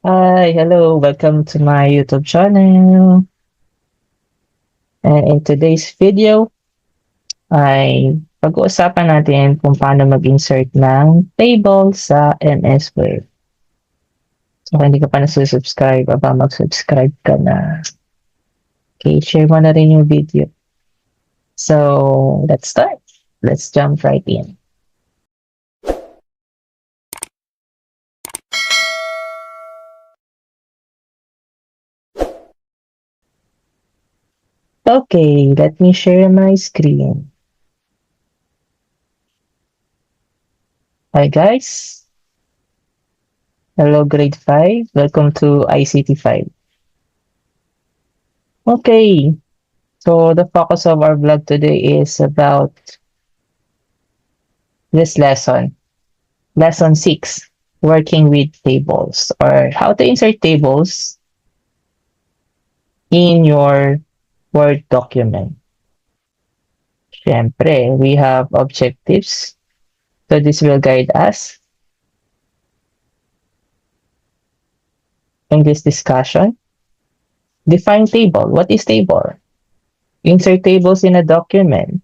Hi, hello, welcome to my YouTube channel. And in today's video, ay pag-uusapan natin kung paano mag-insert ng table sa MS Word. So, kung hindi ka pa nasusubscribe, aba mag-subscribe ka na. Okay, share mo na rin yung video. So, let's start. Let's jump right in. Okay, let me share my screen. Hi guys. Hello grade 5. Welcome to ICT 5. Okay. So the focus of our vlog today is about this lesson. Lesson 6, working with tables or how to insert tables in your Word document. Siyempre, we have objectives. So this will guide us in this discussion. Define table. What is table? Insert tables in a document.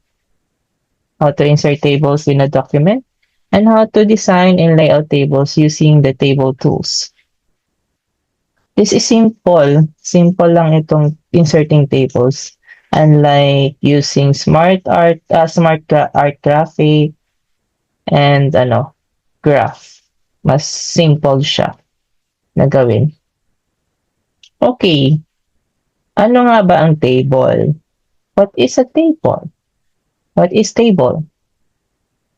How to insert tables in a document. And how to design and layout tables using the table tools. This is simple. Simple lang itong inserting tables. Unlike using smart art, uh, smart art graphic, and ano, graph. Mas simple siya na gawin. Okay. Ano nga ba ang table? What is a table? What is table?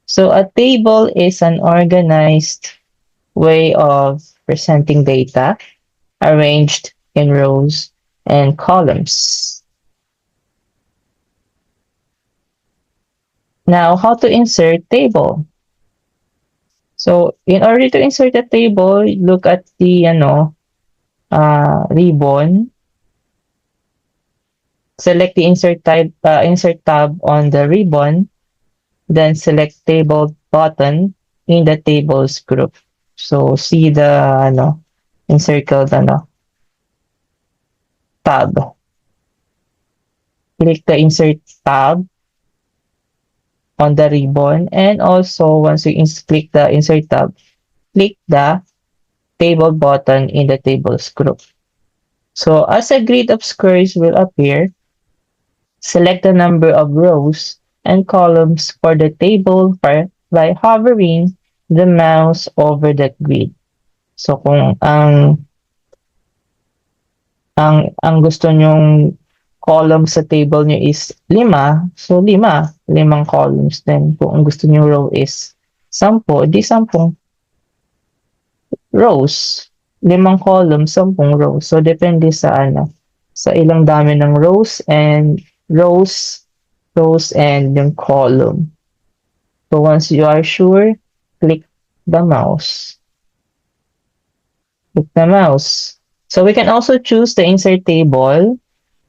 So a table is an organized way of presenting data arranged in rows and columns. Now, how to insert table? So, in order to insert a table, look at the ano, uh, ribbon. Select the insert type, uh, insert tab on the ribbon. Then select table button in the tables group. So, see the ano, encircled ano, uh, tab. Click the insert tab on the ribbon and also once you click the insert tab, click the table button in the tables group. So as a grid of squares will appear, select the number of rows and columns for the table by, by hovering the mouse over the grid. So kung ang ang ang gusto nyong column sa table nyo is lima, so lima, limang columns. Then kung ang gusto nyo row is sampo, di sampung rows. Limang columns, sampung rows. So depende sa ano, sa ilang dami ng rows and rows, rows and yung column. So once you are sure, click the mouse. Click the mouse. So we can also choose the insert table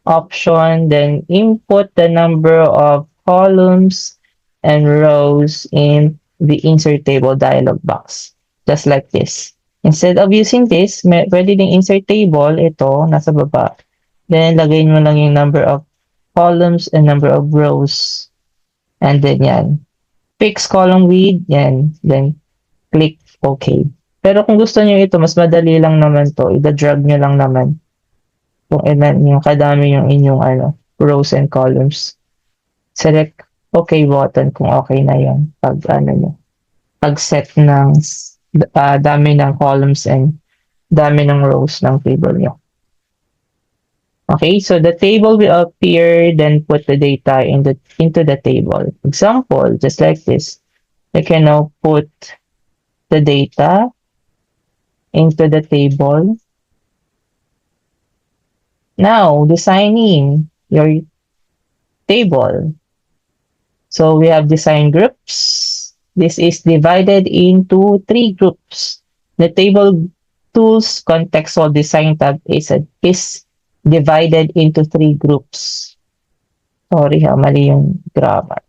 option, then input the number of columns and rows in the insert table dialog box. Just like this. Instead of using this, may, pwede ding insert table, ito, nasa baba. Then, lagay mo lang yung number of columns and number of rows. And then, yan. Fix column width, yan. Then, click OK. Pero kung gusto niyo ito, mas madali lang naman to. Ida-drag nyo lang naman. Kung ilan yung kadami yung inyong ano, rows and columns. Select OK button kung okay na yon pag ano nyo. Pag set ng uh, dami ng columns and dami ng rows ng table nyo. Okay, so the table will appear, then put the data in the into the table. Example, just like this. I can now put the data into the table. Now, designing your table. So we have design groups. This is divided into three groups. The table tools contextual design tab is, a, is divided into three groups. Sorry ha, mali yung grammar.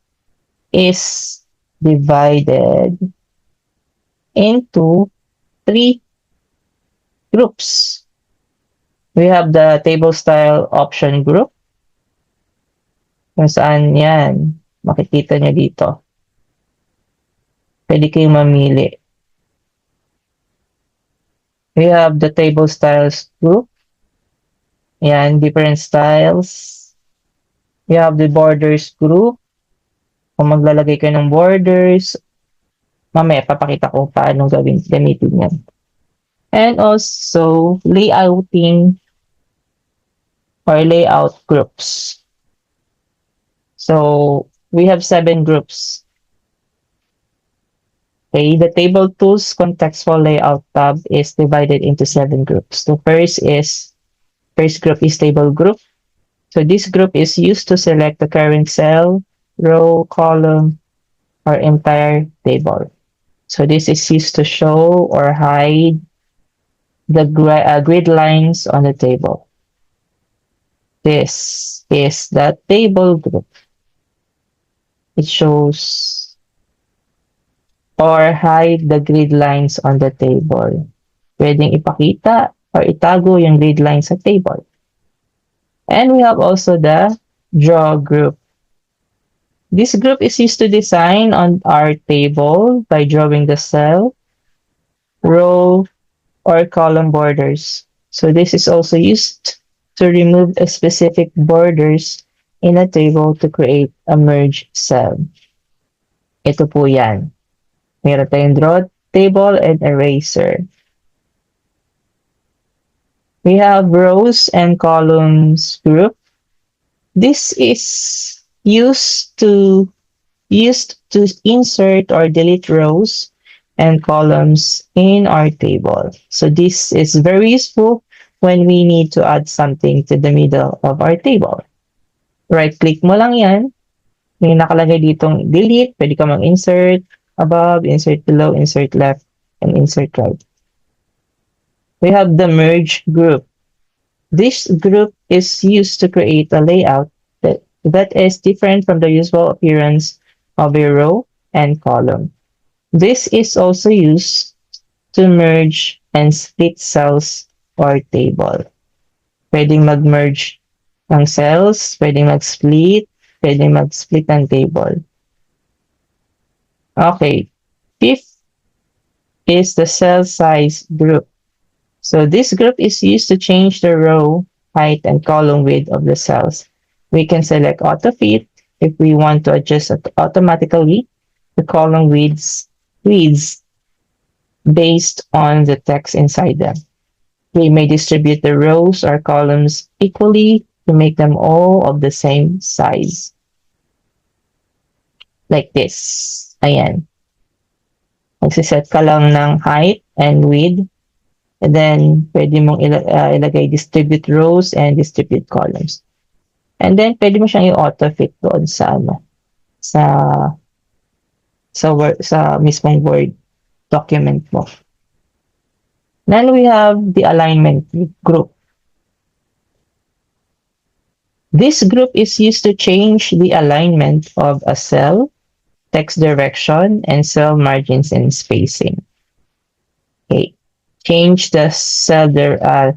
Is divided into three groups. We have the table style option group. Kung saan yan, makikita nyo dito. Pwede kayong mamili. We have the table styles group. Yan, different styles. We have the borders group. Kung maglalagay kayo ng borders, mamaya papakita ko paano gawin, gamitin yan. And also, layouting or layout groups. So, we have seven groups. Okay, the table tools contextual layout tab is divided into seven groups. The first is, first group is table group. So this group is used to select the current cell, row, column, or entire table. So this is used to show or hide the uh, grid lines on the table. This is the table group. It shows or hide the grid lines on the table. Pwedeng ipakita or itago yung grid lines sa table. And we have also the draw group. This group is used to design on our table by drawing the cell, row, or column borders. So this is also used to remove a specific borders in a table to create a merge cell. Ito po yan. Meron tayong draw table and eraser. We have rows and columns group. This is used to used to insert or delete rows and columns in our table. So this is very useful when we need to add something to the middle of our table. Right click mo lang yan. May nakalagay ditong delete. Pwede ka mag-insert above, insert below, insert left, and insert right. We have the merge group. This group is used to create a layout that, that is different from the usual appearance of a row and column. This is also used to merge and split cells or table. Pwedeng mag-merge ng cells, pwedeng mag-split, pwedeng mag-split ng table. Okay. Fifth is the cell size group. So this group is used to change the row height and column width of the cells. We can select auto fit if we want to adjust automatically the column widths widths based on the text inside them. We may distribute the rows or columns equally to make them all of the same size. Like this. Ayan. Magsiset ka lang ng height and width. And then, pwede mong ila- uh, ilagay distribute rows and distribute columns. And then, pwede mo siyang i-auto fit doon sa ano, sa sa word, sa mismong Word document mo. Then we have the alignment group. This group is used to change the alignment of a cell, text direction, and cell margins and spacing. Okay. Change the cell uh,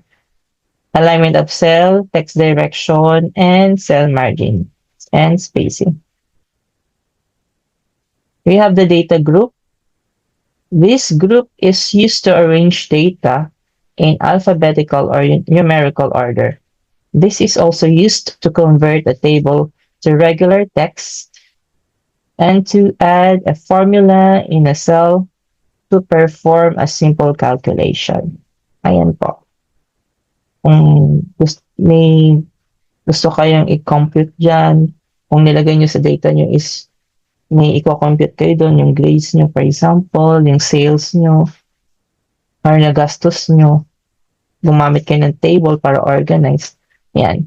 alignment of cell, text direction, and cell margin and spacing. We have the data group. This group is used to arrange data in alphabetical or numerical order. This is also used to convert a table to regular text and to add a formula in a cell to perform a simple calculation. Ayan po. Kung gusto, may gusto kayong i-compute dyan, kung nilagay nyo sa data nyo is may i-compute kayo doon, yung grades nyo, for example, yung sales nyo, or nagastos nyo, gumamit kayo ng table para organize. Yan.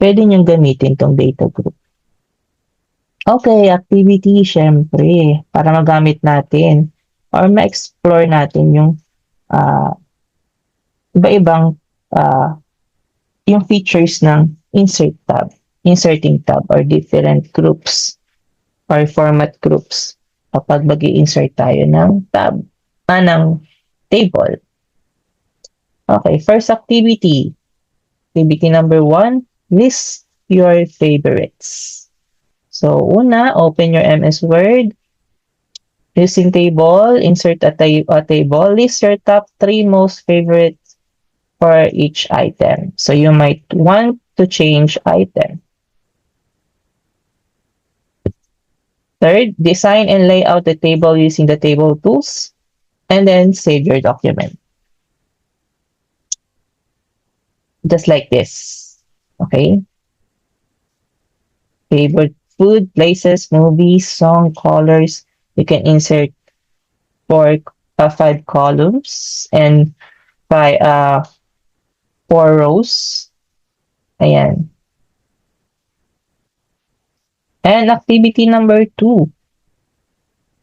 Pwede nyo gamitin tong data group. Okay, activity, syempre, para magamit natin or ma-explore natin yung ah, iba-ibang ah, yung features ng insert tab, inserting tab or different groups or format groups kapag mag insert tayo ng tab, ah, ng table. Okay, first activity. Activity number one, list your favorites. So, una, open your MS Word. Using table, insert a, ta a table. List your top three most favorites for each item. So, you might want to change item. Third, design and lay out the table using the table tools. And then save your document. Just like this. Okay? Favorite food, places, movies, song, colors. You can insert four, uh, five columns and by uh, four rows. Ayan. And activity number two,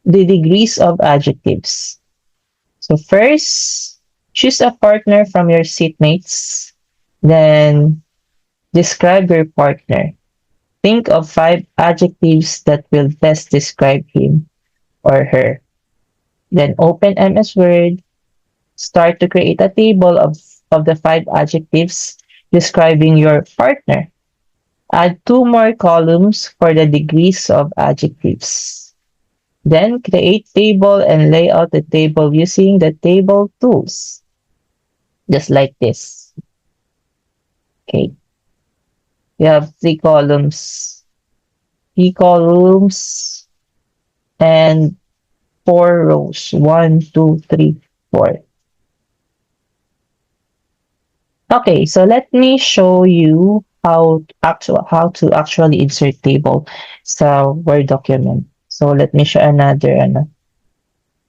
the degrees of adjectives. So first, choose a partner from your seatmates. Then describe your partner. Think of five adjectives that will best describe him or her. Then open MS Word. Start to create a table of, of the five adjectives describing your partner. Add two more columns for the degrees of adjectives. Then create table and lay out the table using the table tools. Just like this. Okay. You have three columns. Three columns and four rows. One, two, three, four. Okay, so let me show you how actual how to actually insert table sa Word document. So let me show another ano.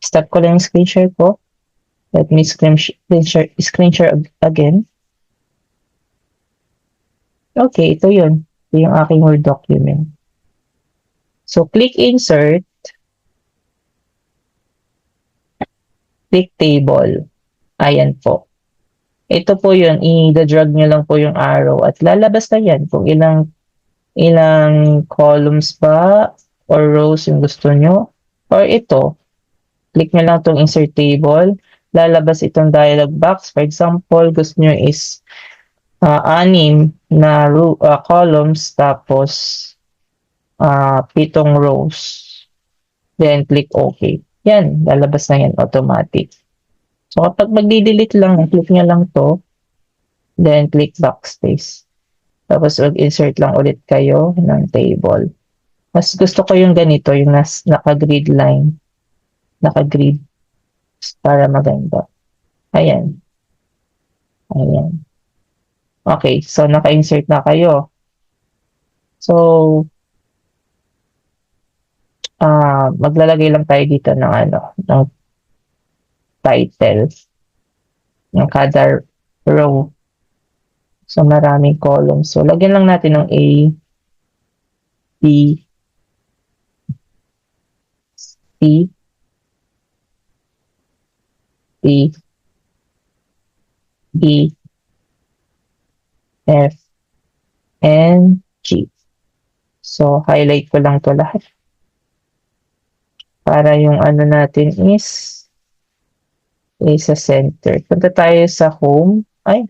Stop ko lang screen share ko. Let me screen, screen, share, screen share again. Okay, ito yun. Ito yung aking Word document. So click insert. Click table. Ayan po. Ito po yun, i-drag nyo lang po yung arrow at lalabas na yan kung ilang ilang columns ba or rows yung gusto nyo. Or ito, click nyo lang itong insert table, lalabas itong dialog box. For example, gusto nyo is uh, anim na uh, columns tapos uh, pitong rows. Then click OK. Yan, lalabas na yan automatic. So, kapag magdi-delete lang, click nyo lang to. Then, click backspace. Tapos, mag-insert lang ulit kayo ng table. Mas gusto ko yung ganito, yung naka-grid line. Naka-grid. Para maganda. Ayan. Ayan. Okay, so naka-insert na kayo. So, uh, maglalagay lang tayo dito ng ano, ng title ng kada row. So, maraming columns. So, lagyan lang natin ng A, B, C, D, E, F, and G. So, highlight ko lang to lahat. Para yung ano natin is Okay, sa center. Punta tayo sa home. Ay.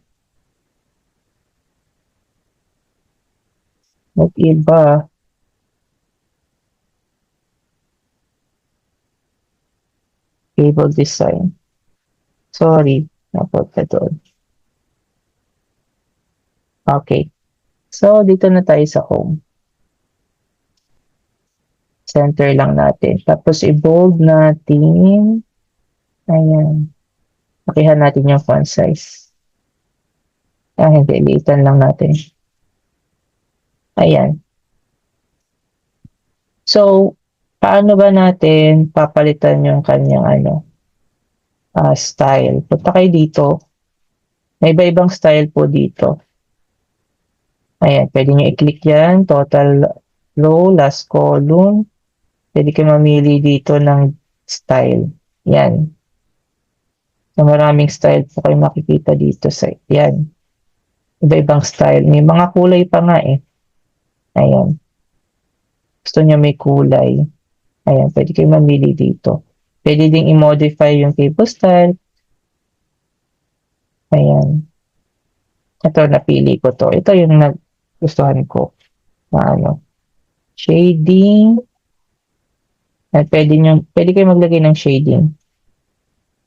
Mag-iba. Cable design. Sorry. Napunta doon. Okay. So, dito na tayo sa home. Center lang natin. Tapos, i-bold natin. Ayan. Pakihan natin yung font size. Ah, hindi. Liitan lang natin. Ayan. So, paano ba natin papalitan yung kanyang ano, uh, style? Punta kayo dito. May iba-ibang style po dito. Ayan, pwede nyo i-click yan. Total row, last column. Pwede kayo mamili dito ng style. Yan na maraming style po kayo makikita dito sa yan. Iba-ibang style. May mga kulay pa nga eh. Ayan. Gusto niya may kulay. Ayan, pwede kayo mamili dito. Pwede ding i-modify yung table style. Ayan. Ito, napili ko to. Ito yung nagustuhan ko. Na ano, shading. At pwede, nyo, pwede kayo maglagay ng shading.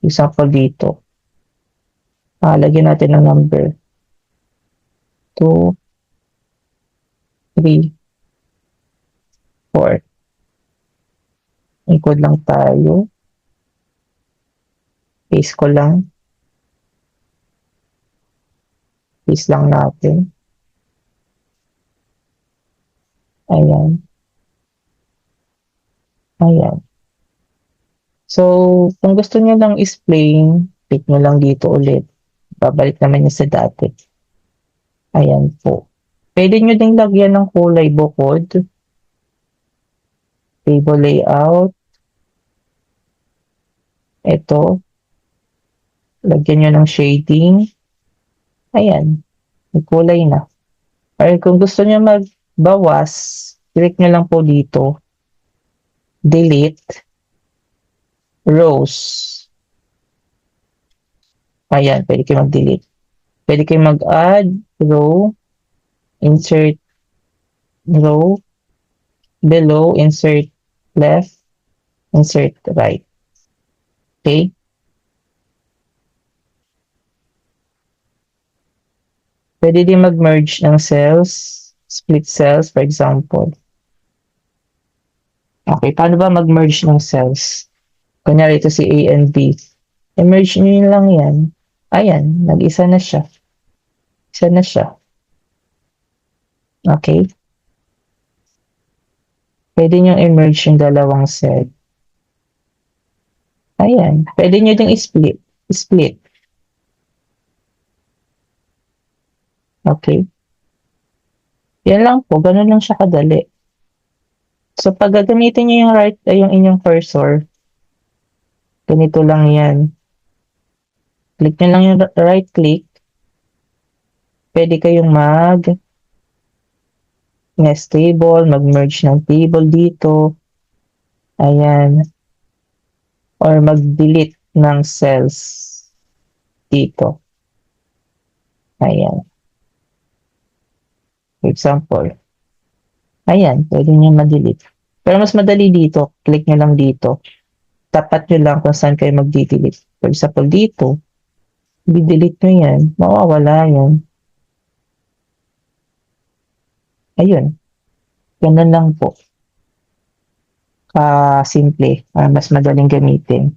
Example dito. Ah, lagyan natin ng number. 2, 3, 4. Ikod lang tayo. Paste ko lang. Paste lang natin. Ayan. Ayan. So, kung gusto niyo lang is-plain, click nyo lang dito ulit. Babalik naman niya sa dati. Ayan po. Pwede nyo ding lagyan ng kulay bukod. Table layout. Ito. Lagyan nyo ng shading. Ayan. May kulay na. Or kung gusto nyo magbawas, click nyo lang po dito. Delete. Rows. Ayan, pwede kayo mag-delete. Pwede kayo mag-add row, insert row, below, insert left, insert right. Okay? Pwede din mag-merge ng cells, split cells, for example. Okay, paano ba mag-merge ng cells? Kunyari ito si A and B. I-merge nyo lang yan. Ayan, nag-isa na siya. Isa na siya. Okay? Pwede nyo i-merge yung dalawang cell. Ayan. Pwede nyo ding i-split. Split. Okay? Yan lang po. Ganun lang siya kadali. So, pag gagamitin nyo yung right, yung inyong cursor, ganito lang yan. Click nyo lang yung right click. Pwede kayong mag nest table, mag-merge ng table dito. Ayan. Or mag-delete ng cells dito. Ayan. For example. Ayan, pwede nyo ma-delete. Pero mas madali dito, click nyo lang dito. Tapat nyo lang kung saan kayo mag-delete. For example, dito, i-delete nyo yan, mawawala yan. Ayun. Ganun lang po. Ah, simple. Ah, mas madaling gamitin.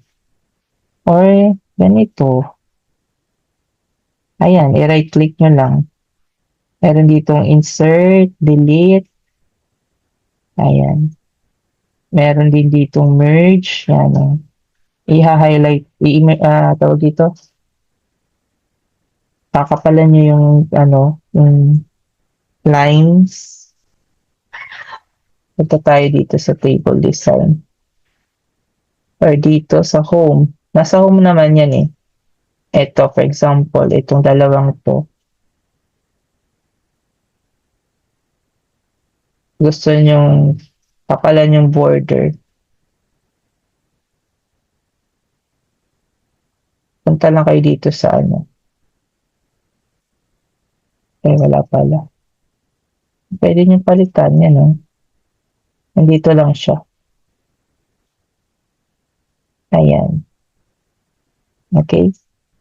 Or, ganito. Ayan, i-right click nyo lang. Meron ditong insert, delete. Ayan. Meron din ditong merge. Yan. oh. I-highlight. I uh, tawag dito. Kakapalan nyo yung, ano, yung lines. Punta tayo dito sa table design. Or dito sa home. Nasa home naman yan eh. Ito, for example, itong dalawang to. Gusto nyong kapalan yung border. Punta lang kayo dito sa ano. Eh, wala pala. Pwede nyo palitan yan, no? Nandito lang siya. Ayan. Okay?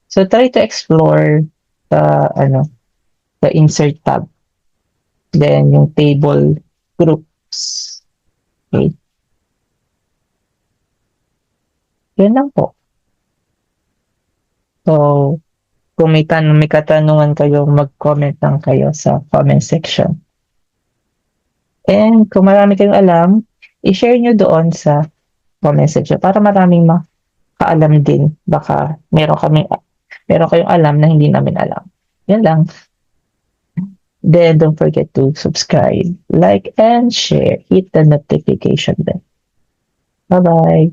So, try to explore the, ano, the insert tab. Then, yung table groups. Okay? Yan lang po. So, kung may, tan may katanungan kayo, mag-comment lang kayo sa comment section. And kung marami kayong alam, i-share nyo doon sa comment section para maraming makaalam din. Baka meron kami meron kayong alam na hindi namin alam. Yan lang. Then don't forget to subscribe, like, and share. Hit the notification bell. Bye-bye.